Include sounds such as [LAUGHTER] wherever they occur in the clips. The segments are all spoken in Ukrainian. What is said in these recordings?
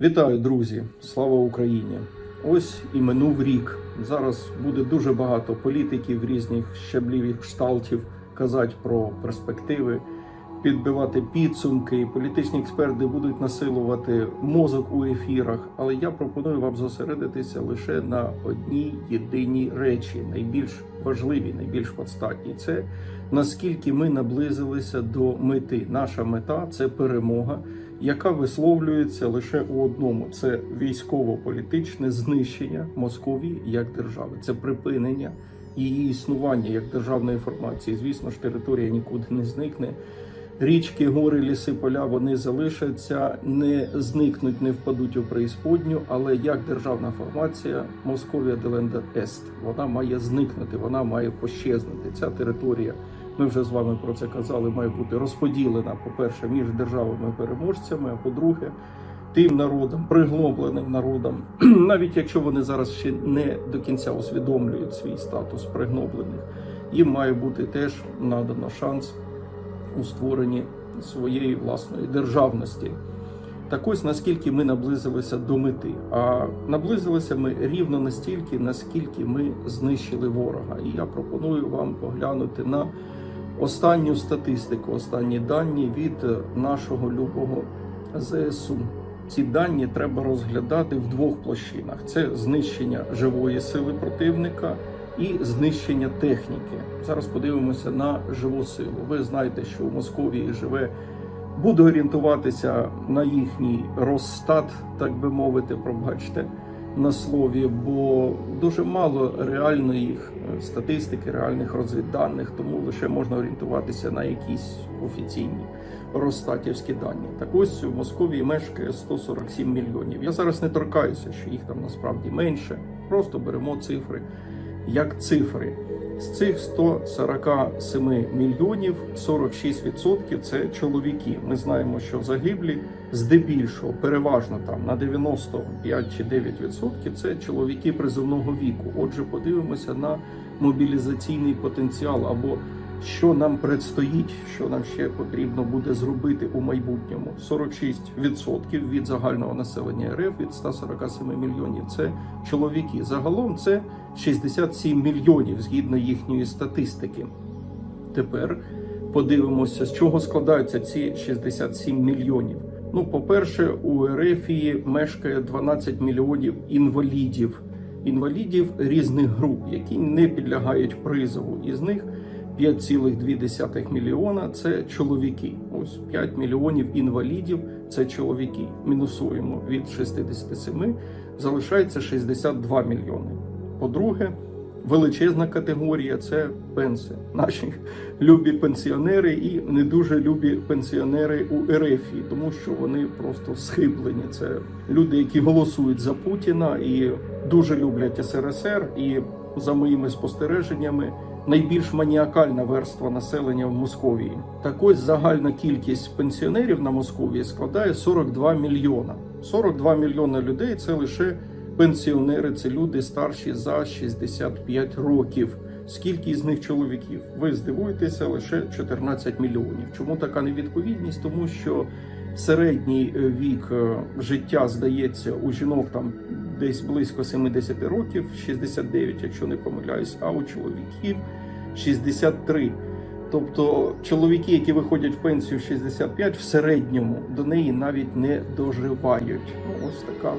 Вітаю, друзі! Слава Україні! Ось і минув рік. Зараз буде дуже багато політиків різних щаблів кшталтів казати про перспективи, підбивати підсумки. Політичні експерти будуть насилувати мозок у ефірах. Але я пропоную вам зосередитися лише на одній єдиній речі, найбільш важливій, найбільш подстатній. Це наскільки ми наблизилися до мети. Наша мета це перемога яка висловлюється лише у одному: це військово-політичне знищення Московії як держави, це припинення її існування як державної формації. Звісно ж, територія нікуди не зникне. Річки, гори, ліси, поля вони залишаться, не зникнуть, не впадуть у преісподню, але як державна формація Московія Деленда Ест вона має зникнути, вона має пощезнути. Ця територія, ми вже з вами про це казали, має бути розподілена, по-перше, між державами-переможцями, а по-друге, тим народом, приглобленим народом, [CLEARS THROAT] навіть якщо вони зараз ще не до кінця усвідомлюють свій статус пригноблених, їм має бути теж надано шанс у створенні своєї власної державності. Так ось наскільки ми наблизилися до мети. А наблизилися ми рівно настільки, наскільки ми знищили ворога. І я пропоную вам поглянути на останню статистику, останні дані від нашого любого ЗСУ. Ці дані треба розглядати в двох площинах: це знищення живої сили противника і знищення техніки. Зараз подивимося на живу силу. Ви знаєте, що у Московії живе. Буду орієнтуватися на їхній розстат, так би мовити, пробачте на слові, бо дуже мало реальної е, статистики, реальних розвідданих, тому лише можна орієнтуватися на якісь офіційні розстатівські дані. Так ось у Московії мешкає 147 мільйонів. Я зараз не торкаюся, що їх там насправді менше. Просто беремо цифри як цифри. З цих 147 мільйонів 46% це чоловіки. Ми знаємо, що загиблі здебільшого, переважно там на 95 чи 9% це чоловіки призовного віку. Отже, подивимося на мобілізаційний потенціал або що нам предстоїть, що нам ще потрібно буде зробити у майбутньому. 46% від загального населення РФ від 147 мільйонів. Це чоловіки. Загалом це 67 мільйонів згідно їхньої статистики. Тепер подивимося, з чого складаються ці 67 мільйонів. Ну, по-перше, у Ерефії мешкає 12 мільйонів інвалідів, інвалідів різних груп, які не підлягають призову. Із них 5,2 мільйона це чоловіки. Ось 5 мільйонів інвалідів це чоловіки. Мінусуємо від 67, залишається 62 мільйони. По-друге, величезна категорія це пенси. Наші любі пенсіонери і не дуже любі пенсіонери у Ерефії, тому що вони просто схиблені. Це люди, які голосують за Путіна і дуже люблять СРСР. І за моїми спостереженнями найбільш маніакальна верства населення в Московії. Так ось загальна кількість пенсіонерів на Московії складає 42 мільйона. 42 мільйона людей це лише пенсіонери, це люди старші за 65 років. Скільки з них чоловіків? Ви здивуєтеся, лише 14 мільйонів. Чому така невідповідність? Тому що середній е, вік е, життя здається у жінок там десь близько 70 років, 69, якщо не помиляюсь, а у чоловіків 63. Тобто чоловіки, які виходять в пенсію в 65, в середньому до неї навіть не доживають. Ну, ось така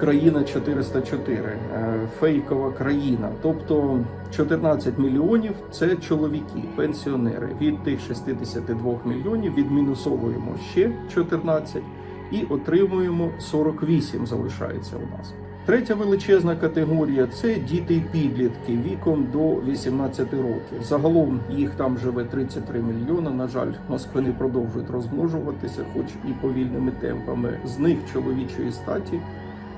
країна 404, е, фейкова країна. Тобто 14 мільйонів це чоловіки, пенсіонери. Від тих 62 мільйонів відмінусовуємо ще 14 і отримуємо 48, залишається у нас. Третя величезна категорія це діти і підлітки віком до 18 років. Загалом їх там живе 33 мільйона. На жаль, москвини продовжують розмножуватися, хоч і повільними темпами. З них чоловічої статі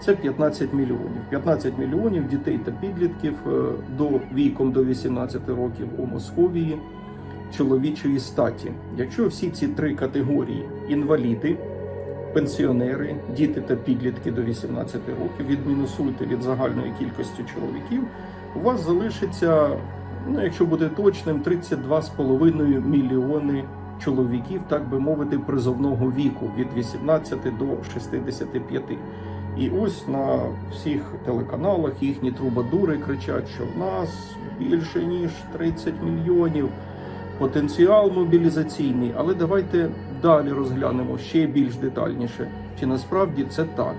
це 15 мільйонів. 15 мільйонів дітей та підлітків е, до віком до 18 років у Московії чоловічої статі. Якщо всі ці три категорії інваліди пенсіонери, діти та підлітки до 18 років, відмінусуйте від загальної кількості чоловіків, у вас залишиться, ну якщо буде точним, 32,5 мільйони чоловіків, так би мовити, призовного віку від 18 до 65. І ось на всіх телеканалах їхні трубадури кричать, що в нас більше ніж 30 мільйонів, потенціал мобілізаційний. Але давайте далі розглянемо ще більш детальніше, чи насправді це так.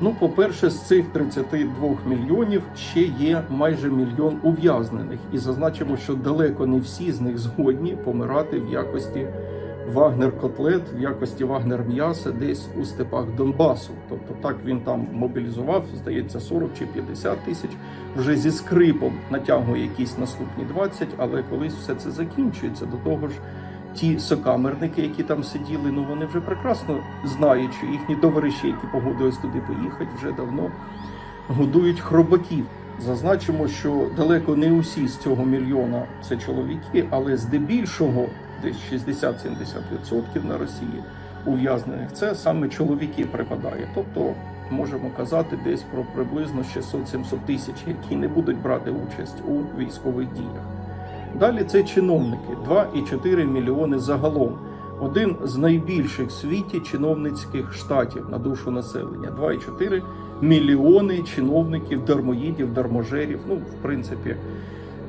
Ну, по-перше, з цих 32 мільйонів ще є майже мільйон ув'язнених, і зазначимо, що далеко не всі з них згодні помирати в якості Вагнер-котлет, в якості Вагнер-м'яса десь у степах Донбасу. Тобто так він там мобілізував, здається, 40 чи 50 тисяч. Вже зі скрипом натягує якісь наступні 20, але колись все це закінчується. До того ж, ті сокамерники, які там сиділи, ну вони вже прекрасно знають, що їхні товариші, які погодились туди поїхати, вже давно годують хробаків. Зазначимо, що далеко не усі з цього мільйона це чоловіки, але здебільшого десь 60-70% на Росії ув'язнених це саме чоловіки припадає. Тобто можемо казати десь про приблизно 600-700 тисяч, які не будуть брати участь у військових діях. Далі це чиновники 2,4 мільйони загалом. Один з найбільших в світі чиновницьких штатів на душу населення. 2,4 мільйони чиновників, дармоїдів, дарможерів. Ну, в принципі,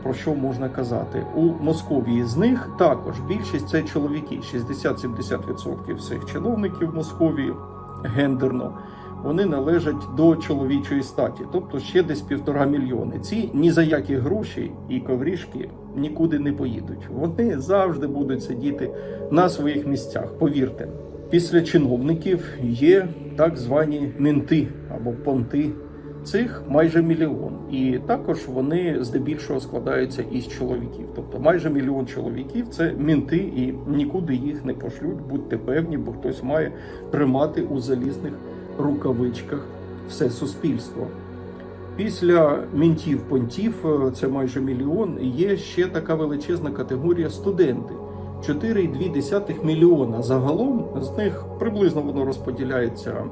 про що можна казати? У Московії з них також більшість це чоловіки. 60-70% всіх чиновників в Московії гендерно. Вони належать до чоловічої статі, тобто ще десь півтора мільйони. Ці ні за які гроші і коврішки нікуди не поїдуть. Вони завжди будуть сидіти на своїх місцях. Повірте, після чиновників є так звані мінти або понти. Цих майже мільйон, і також вони здебільшого складаються із чоловіків. Тобто майже мільйон чоловіків це мінти, і нікуди їх не пошлють. Будьте певні, бо хтось має тримати у залізних рукавичках все суспільство. Після мінтів понтів, е, це майже мільйон, є ще така величезна категорія студенти. 4,2 мільйона. Загалом з них приблизно воно розподіляється,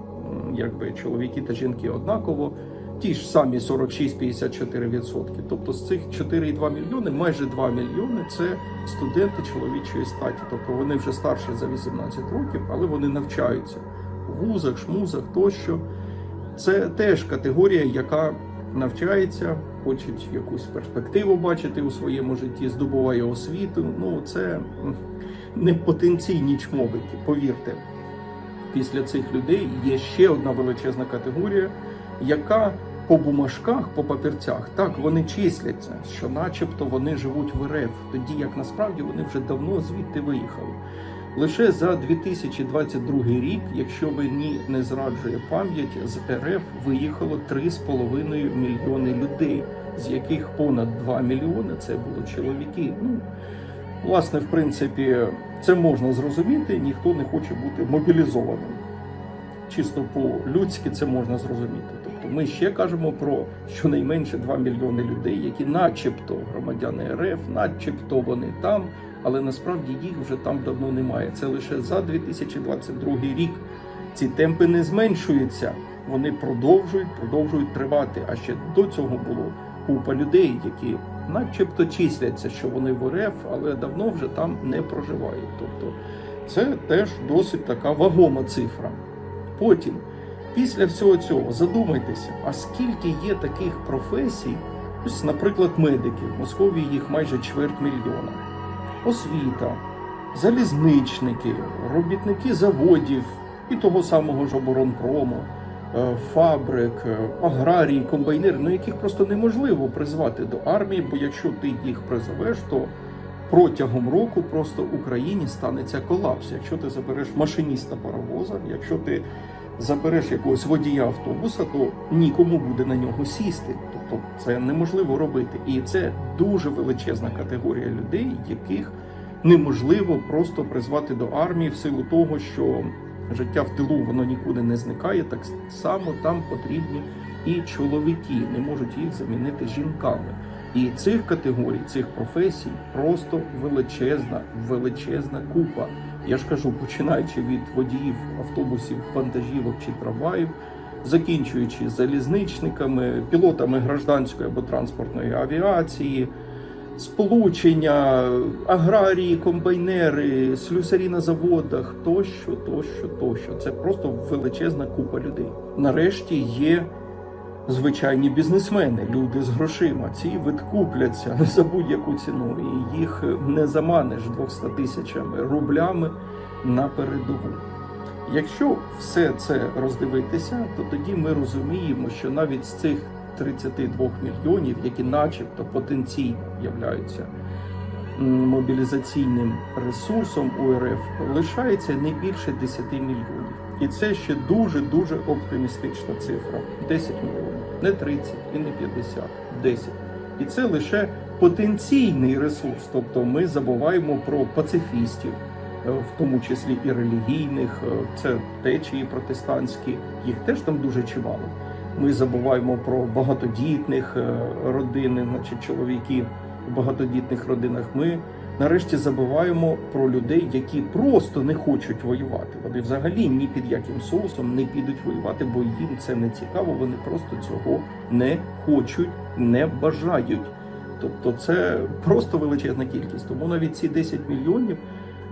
якби чоловіки та жінки однаково. Ті ж самі 46-54%. Тобто з цих 4,2 мільйони, майже 2 мільйони це студенти чоловічої статі. Тобто вони вже старші за 18 років, але вони навчаються у вузах, шмузах тощо. Це теж категорія, яка навчається, хоче якусь перспективу бачити у своєму житті, здобуває освіту. Ну це не потенційні чмобики, повірте. Після цих людей є ще одна величезна категорія, яка по бумажках, по папірцях, так вони числяться, що начебто вони живуть в РФ, тоді як насправді вони вже давно звідти виїхали. Лише за 2022 рік, якщо мені не зраджує пам'ять, з РФ виїхало 3,5 мільйони людей, з яких понад 2 мільйони це були чоловіки. Ну, власне, в принципі, це можна зрозуміти, ніхто не хоче бути мобілізованим. Чисто по-людськи це можна зрозуміти. Тобто ми ще кажемо про щонайменше 2 мільйони людей, які начебто громадяни РФ, начебто вони там, але насправді їх вже там давно немає. Це лише за 2022 рік. Ці темпи не зменшуються, вони продовжують, продовжують тривати. А ще до цього було купа людей, які начебто числяться, що вони в РФ, але давно вже там не проживають. Тобто це теж досить така вагома цифра. Потім, після всього цього, задумайтеся, а скільки є таких професій, ось, наприклад, медики, в Московії їх майже чверть мільйона, освіта, залізничники, робітники заводів і того самого ж оборонпрому, е, фабрик, е, аграрії, комбайнери, ну яких просто неможливо призвати до армії, бо якщо ти їх призовеш, то протягом року просто Україні станеться колапс. Якщо ти забереш машиніста паровоза, якщо ти забереш якогось водія автобуса, то нікому буде на нього сісти. Тобто це неможливо робити. І це дуже величезна категорія людей, яких неможливо просто призвати до армії в силу того, що життя в тилу воно нікуди не зникає. Так само там потрібні і чоловіки, не можуть їх замінити жінками. І цих категорій, цих професій просто величезна, величезна купа. Я ж кажу, починаючи від водіїв автобусів, вантажівок чи трамваїв, закінчуючи залізничниками, пілотами гражданської або транспортної авіації, сполучення, аграрії, комбайнери, слюсарі на заводах, тощо, тощо, тощо. Це просто величезна купа людей. Нарешті є звичайні бізнесмени, люди з грошима. Ці відкупляться за будь-яку ціну, і їх не заманиш 200 тисячами рублями на передову. Якщо все це роздивитися, то тоді ми розуміємо, що навіть з цих 32 мільйонів, які начебто потенційно являються мобілізаційним ресурсом УРФ, лишається не більше 10 мільйонів. І це ще дуже дуже оптимістична цифра: 10 мільйонів, не 30 і не 50, 10. І це лише потенційний ресурс. Тобто ми забуваємо про пацифістів, е, в тому числі і релігійних, е, це течії протестантські, їх теж там дуже чимало. Ми забуваємо про багатодітних е, родин, значить чоловіки в багатодітних родинах. Ми нарешті забуваємо про людей, які просто не хочуть воювати. Вони взагалі ні під яким соусом не підуть воювати, бо їм це не цікаво. Вони просто цього не хочуть, не бажають. Тобто, це просто величезна кількість. Тому навіть ці 10 мільйонів.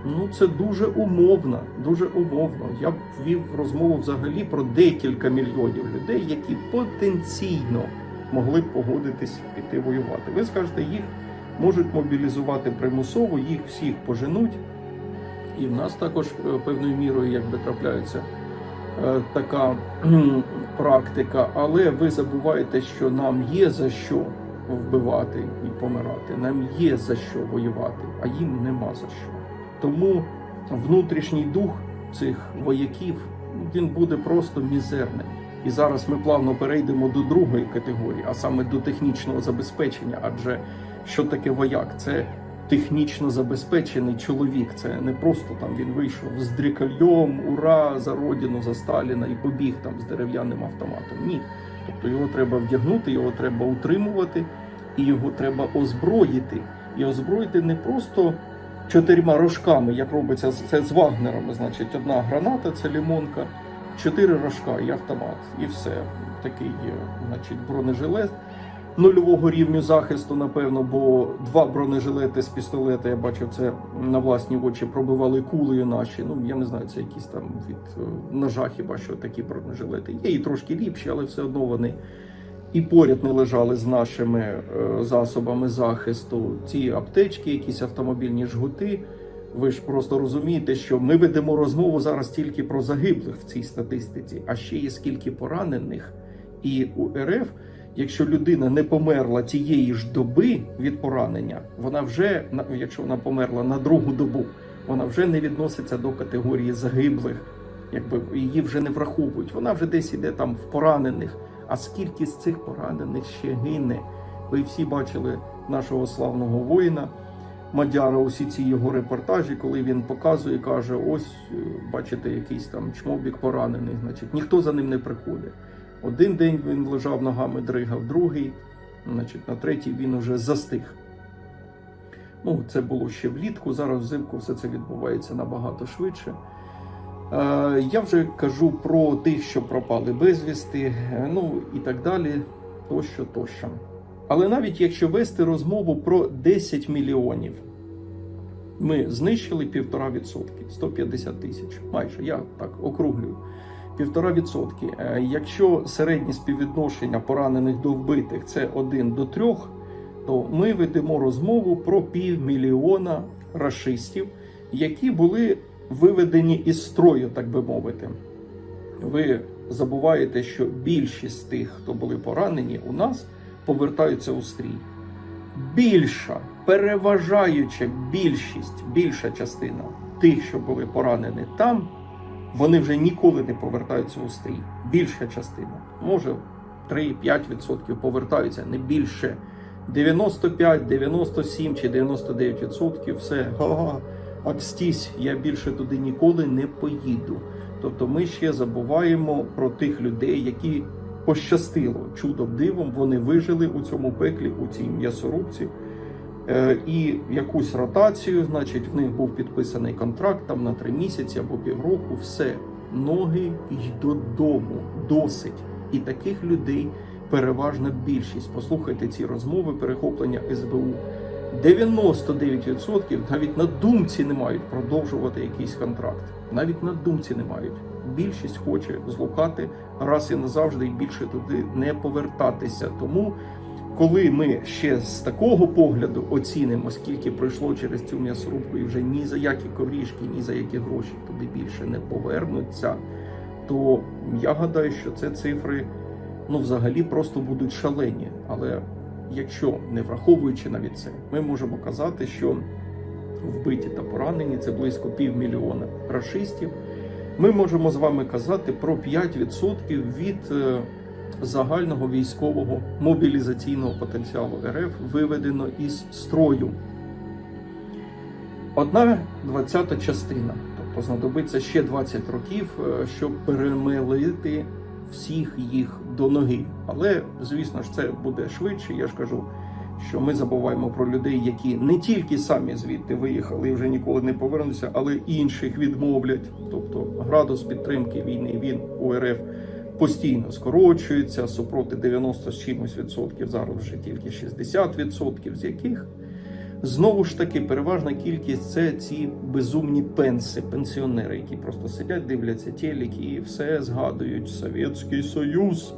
Ну, це дуже умовно, дуже умовно. Я б вів розмову взагалі про декілька мільйонів людей, які потенційно могли б погодитись піти воювати. Ви скажете, їх можуть мобілізувати примусово, їх всіх поженуть. І в нас також е, певною мірою якби трапляється е, така практика, але ви забуваєте, що нам є за що вбивати і помирати. Нам є за що воювати, а їм нема за що. Тому внутрішній дух цих вояків він буде просто мізерним. І зараз ми плавно перейдемо до другої категорії, а саме до технічного забезпечення. Адже що таке вояк? Це технічно забезпечений чоловік. Це не просто там він вийшов з дрікальом, ура, за родину, за Сталіна і побіг там з дерев'яним автоматом. Ні. Тобто його треба вдягнути, його треба утримувати, і його треба озброїти. І озброїти не просто чотирма рожками, як робиться це з вагнерами. Значить, одна граната, це лімонка, чотири рожка і автомат, і все. Такий, значить, бронежилет нульового рівню захисту, напевно, бо два бронежилети з пістолета, я бачив це на власні очі, пробивали кулею наші. Ну, я не знаю, це якісь там від е, ножа, хіба що такі бронежилети. Є і трошки ліпші, але все одно вони і поряд не лежали з нашими е, засобами захисту. Ці аптечки, якісь автомобільні жгути. Ви ж просто розумієте, що ми ведемо розмову зараз тільки про загиблих в цій статистиці, а ще є скільки поранених. І у РФ, якщо людина не померла тієї ж доби від поранення, вона вже якщо вона померла на другу добу, вона вже не відноситься до категорії загиблих, якби її вже не враховують. Вона вже десь іде там в поранених. А скільки з цих поранених ще гине? Ви всі бачили нашого славного воїна. Мадяра, усі ці його репортажі, коли він показує, каже: ось е, бачите, якийсь там чмобік поранений. Значить, ніхто за ним не приходить. Один день він лежав ногами, дригав, другий, значить, на третій він уже застиг. Ну, це було ще влітку. Зараз взимку все це відбувається набагато швидше. Е, Я вже кажу про тих, що пропали безвісти, е, ну і так далі, тощо, тощо. Але навіть якщо вести розмову про 10 мільйонів, ми знищили 1,5%, 150 тисяч. Майже я так округлюю. 1,5%. Е, Якщо середнє співвідношення поранених до вбитих це 1 до 3, то ми ведемо розмову про півмільйона рашистів, які були виведені із строю, так би мовити. Ви забуваєте, що більшість тих, хто були поранені, у нас повертаються у стрій. Більша, переважаюча більшість, більша частина тих, що були поранені там, вони вже ніколи не повертаються у стрій. Більша частина, може 3-5% повертаються, не більше. 95, 97 чи 99% все га-га, акстісь, я більше туди ніколи не поїду. Тобто ми ще забуваємо про тих людей, які пощастило чудом дивом, вони вижили у цьому пеклі, у цій м'ясорубці. Е, І якусь ротацію, значить, в них був підписаний контракт там на три місяці або півроку. Все, ноги й додому, досить. І таких людей переважна більшість. Послухайте ці розмови, перехоплення СБУ 99% навіть на думці не мають продовжувати якийсь контракт. Навіть на думці не мають. Більшість хоче злукати раз і назавжди і більше туди не повертатися. Тому, коли ми ще з такого погляду оцінимо, скільки пройшло через цю м'ясорубку, і вже ні за які коврішки, ні за які гроші туди більше не повернуться, то я гадаю, що це цифри ну, взагалі просто будуть шалені. Але якщо не враховуючи навіть це, ми можемо казати, що вбиті та поранені це близько півмільйона рашистів. Ми можемо з вами казати про 5% від е, загального військового мобілізаційного потенціалу РФ виведено із строю. Одна двадцята частина, тобто знадобиться ще 20 років, е, щоб перемелити всіх їх до ноги. Але звісно ж, це буде швидше. Я ж кажу, що ми забуваємо про людей, які не тільки самі звідти виїхали і вже ніколи не повернуться, але інших відмовлять. Тобто градус підтримки війни він у РФ постійно скорочується, супроти 90 з чимось відсотків, зараз вже тільки 60 відсотків, з яких Знову ж таки, переважна кількість це ці безумні пенси, пенсіонери, які просто сидять, дивляться телеки і все згадують Совєтський Союз.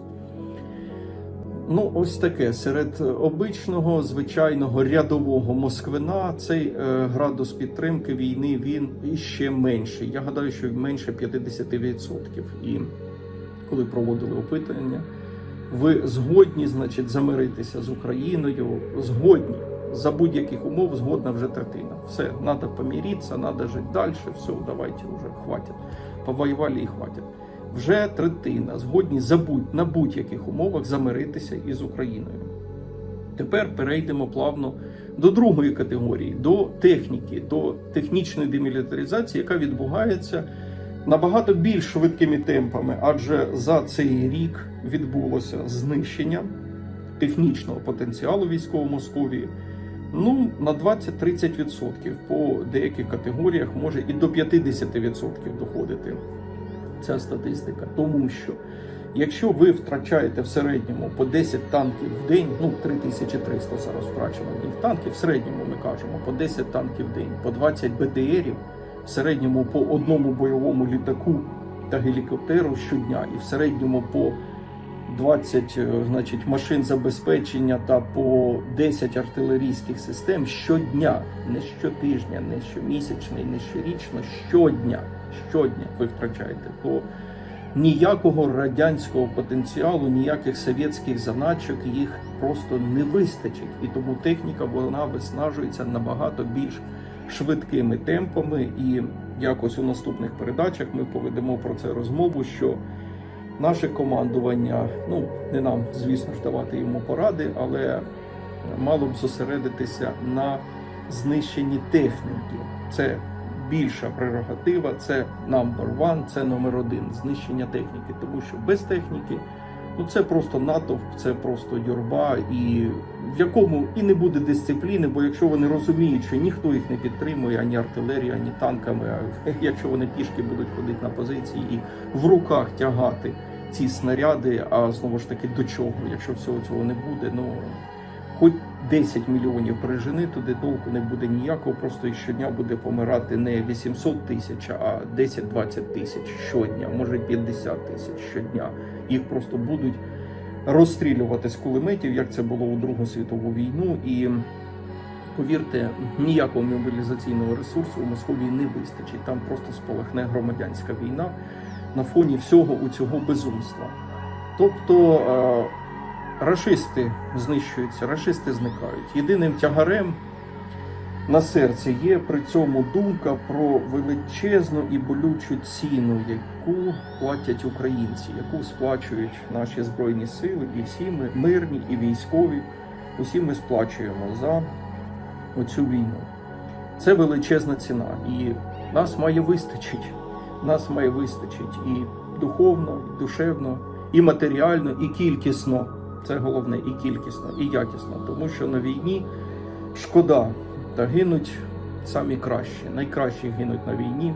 Ну, ось таке. Серед обичного, звичайного рядового москвина цей е, градус підтримки війни він іще менший. Я гадаю, що менше 50%. І коли проводили опитування, ви згодні, значить, замиритися з Україною, згодні. За будь-яких умов згодна вже третина. Все, треба помиритися, треба жити далі, все, давайте вже хватить. Повоювали і хватить. Вже третина згодні за будь, на будь-яких умовах замиритися із Україною. Тепер перейдемо плавно до другої категорії, до техніки, до технічної демілітаризації, яка відбувається набагато більш швидкими темпами, адже за цей рік відбулося знищення технічного потенціалу військово Московії. Ну, на 20-30% по деяких категоріях може і до 50% доходити ця статистика. Тому що якщо ви втрачаєте в середньому по 10 танків в день, ну 3300 зараз втрачено в день танків, в середньому ми кажемо по 10 танків в день, по 20 БТРів, в середньому по одному бойовому літаку та гелікоптеру щодня, і в середньому по 20 е, значить, машин забезпечення та по 10 артилерійських систем щодня, не щотижня, не щомісячно, і не щорічно, щодня, щодня ви втрачаєте. То ніякого радянського потенціалу, ніяких совєтських заначок їх просто не вистачить. І тому техніка вона виснажується набагато більш швидкими темпами. І якось у наступних передачах ми поведемо про це розмову. що Наше командування, ну не нам, звісно ж, давати йому поради, але мало б зосередитися на знищенні техніки. Це більша прерогатива, це number one, це номер один знищення техніки. Тому що без техніки ну це просто натовп, це просто юрба, і в якому і не буде дисципліни, бо якщо вони розуміють, що ніхто їх не підтримує, ані артилерією, ані танками, а [LAUGHS] якщо вони пішки будуть ходити на позиції і в руках тягати ці снаряди, а знову ж таки до чого, якщо всього цього не буде, ну хоч 10 мільйонів прижени, туди толку не буде ніякого, просто щодня буде помирати не 800 тисяч, а 10-20 тисяч щодня, може 50 тисяч щодня. Їх просто будуть розстрілювати з кулеметів, як це було у Другу світову війну. І повірте, ніякого мобілізаційного ресурсу у Московії не вистачить. Там просто спалахне громадянська війна на фоні всього у цього безумства. Тобто е, рашисти знищуються, рашисти зникають. Єдиним тягарем на серці є при цьому думка про величезну і болючу ціну, яку платять українці, яку сплачують наші збройні сили, і всі ми мирні і військові. Усі ми сплачуємо за оцю війну. Це величезна ціна, і нас має вистачить. Нас має вистачить і духовно, і душевно, і матеріально, і кількісно. Це головне, і кількісно, і якісно. Тому що на війні шкода та гинуть самі кращі. Найкращі гинуть на війні.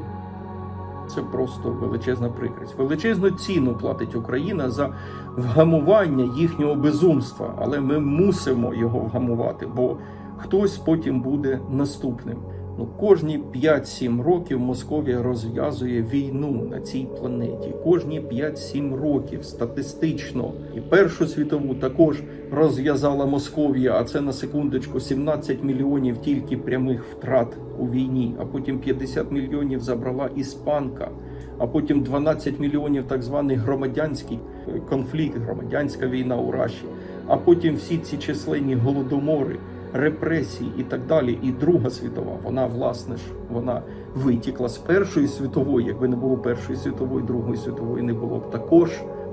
Це просто величезна прикрість. Величезну ціну платить Україна за вгамування їхнього безумства, але ми мусимо його вгамувати, бо хтось потім буде наступним. Ну, кожні 5-7 років Московія розв'язує війну на цій планеті. Кожні 5-7 років статистично. І Першу світову також розв'язала Московія, а це на секундочку 17 мільйонів тільки прямих втрат у війні, а потім 50 мільйонів забрала іспанка, а потім 12 мільйонів так званий громадянський е, конфлікт, громадянська війна у Раші, а потім всі ці численні голодомори репресії і так далі. І Друга світова, вона власне ж вона витікла з Першої світової. Якби не було Першої світової, Другої світової не було б також.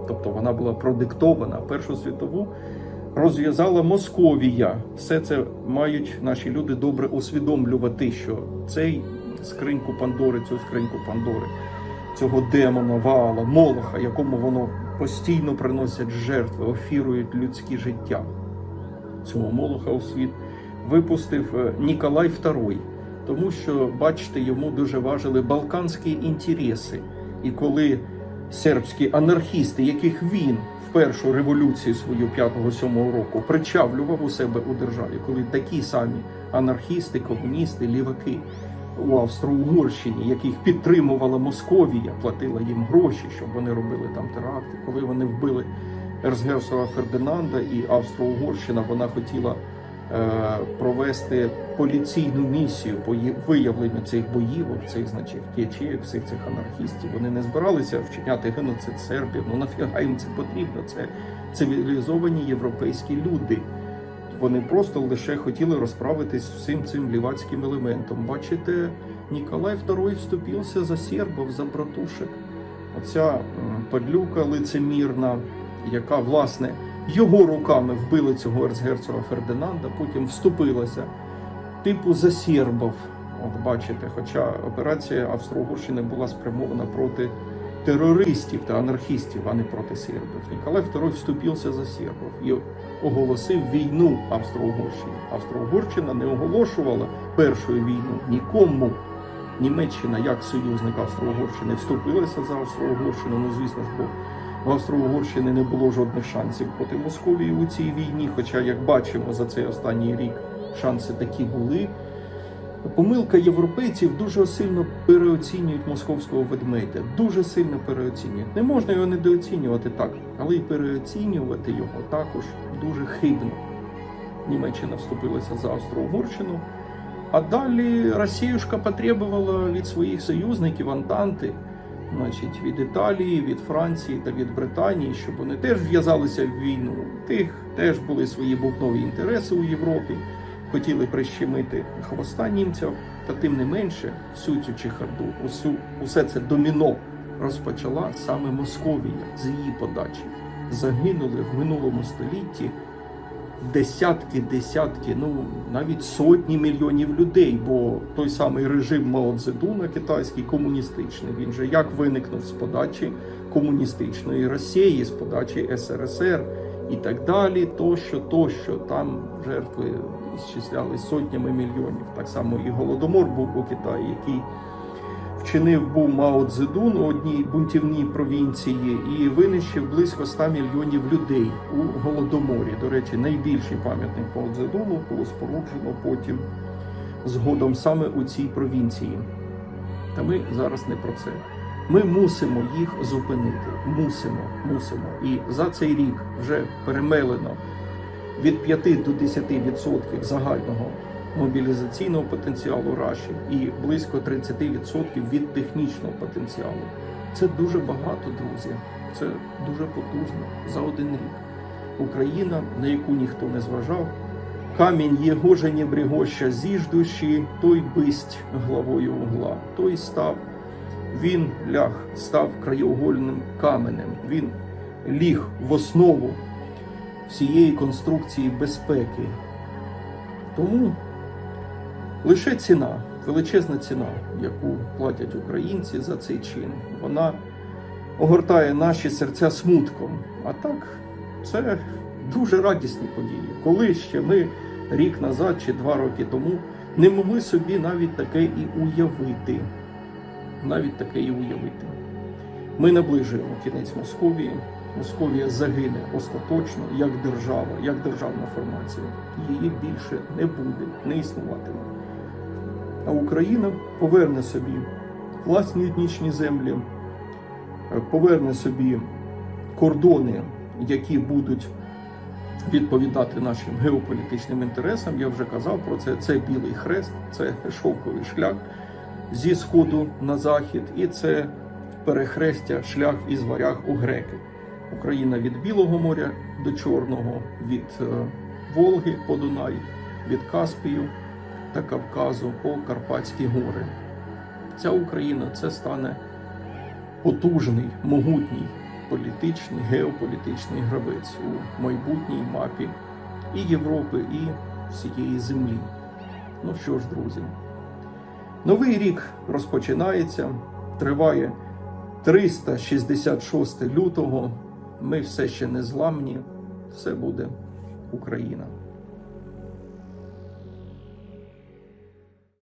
Тобто вона була продиктована. Першу світову розв'язала Московія. Все це мають наші люди добре усвідомлювати, що цей скриньку Пандори, цю скриньку Пандори, цього демона, Ваала, Молоха, якому воно постійно приносять жертви, офірують людське життя цього молоха у світ випустив е, Ніколай II, тому що, бачите, йому дуже важили балканські інтереси. І коли сербські анархісти, яких він в першу революцію свою 5-7 року причавлював у себе у державі, коли такі самі анархісти, комуністи, ліваки у Австро-Угорщині, яких підтримувала Московія, платила їм гроші, щоб вони робили там теракти, коли вони вбили Ерцгерцога Фердинанда і Австро-Угорщина вона хотіла провести поліційну місію по виявленню цих боївок, цих значить ячеїв, всіх цих анархістів. Вони не збиралися вчиняти геноцид сербів. Ну нафіга їм це потрібно? Це цивілізовані європейські люди. Вони просто лише хотіли розправитись з всім цим лівацьким елементом. Бачите, Ніколай II вступився за сербів, за братушек. Оця подлюка лицемірна, яка власне його руками вбила цього ерцгерцога Фердинанда, потім вступилася типу за сербів. От бачите, хоча операція Австро-Угорщини була спрямована проти терористів та анархістів, а не проти сербів. Ніколай II вступився за сербів і оголосив війну Австро-Угорщині. Австро-Угорщина не оголошувала першу війну нікому. Німеччина як союзник Австро-Угорщини вступилася за Австро-Угорщину. Ну звісно ж, бо в Австро-Угорщини не було жодних шансів проти Московії у цій війні. Хоча, як бачимо, за цей останній рік шанси такі були. Помилка європейців дуже сильно переоцінюють московського ведмедя. Дуже сильно переоцінюють. Не можна його недооцінювати так, але й переоцінювати його також дуже хибно. Німеччина вступилася за Австро-Угорщину. А далі Росіюшка потребувала від своїх союзників Антанти, значить, від Італії, від Франції та від Британії, щоб вони теж в'язалися в війну. Тих теж були свої бубнові інтереси у Європі, хотіли прищемити хвоста німцям, та тим не менше, всю цю чехарду, усю, усе це доміно розпочала саме Московія з її подачі. Загинули в минулому столітті десятки, десятки, ну навіть сотні мільйонів людей. Бо той самий режим Мао Цзедуна, китайський комуністичний, він же як виникнув з подачі комуністичної Росії, з подачі СРСР і так далі. Тощо, тощо там жертви зчислялись сотнями мільйонів. Так само і голодомор був у Китаї, який вчинив був Мао Цзедун у одній бунтівній провінції і винищив близько 100 мільйонів людей у голодоморі. До речі, найбільший пам'ятник Мао Цзедуну було споруджено потім згодом саме у цій провінції. Та ми зараз не про це. Ми мусимо їх зупинити. Мусимо, мусимо. І за цей рік вже перемелено від 5 до 10% загального мобілізаційного потенціалу Раші і близько 30% від технічного потенціалу. Це дуже багато, друзі. Це дуже потужно за один рік. Україна, на яку ніхто не зважав, камінь Єгожа Небрігоща зіж душі, той бисть главою угла, той став. Він ляг, став краєугольним каменем. Він ліг в основу всієї конструкції безпеки. Тому лише ціна, величезна ціна, яку платять українці за цей чин, вона огортає наші серця смутком. А так, це дуже радісні події. Коли ще ми рік назад чи два роки тому не могли собі навіть таке і уявити. Навіть таке і уявити. Ми наближуємо кінець Московії, Московія загине остаточно як держава, як державна формація. Її більше не буде, не існуватиме. А Україна поверне собі власні етнічні землі, е, поверне собі кордони, які будуть відповідати нашим геополітичним інтересам. Я вже казав про це. Це білий хрест, це шовковий шлях зі сходу на захід, і це перехрестя шлях із варяг у греки. Україна від Білого моря до Чорного, від е, Волги по Дунай, від Каспію та Кавказу по Карпатські гори. Ця Україна це стане потужний, могутній політичний, геополітичний гравець у майбутній мапі і Європи, і всієї землі. Ну що ж, друзі, новий рік розпочинається, триває 366 лютого. Ми все ще не зламні, все буде Україна.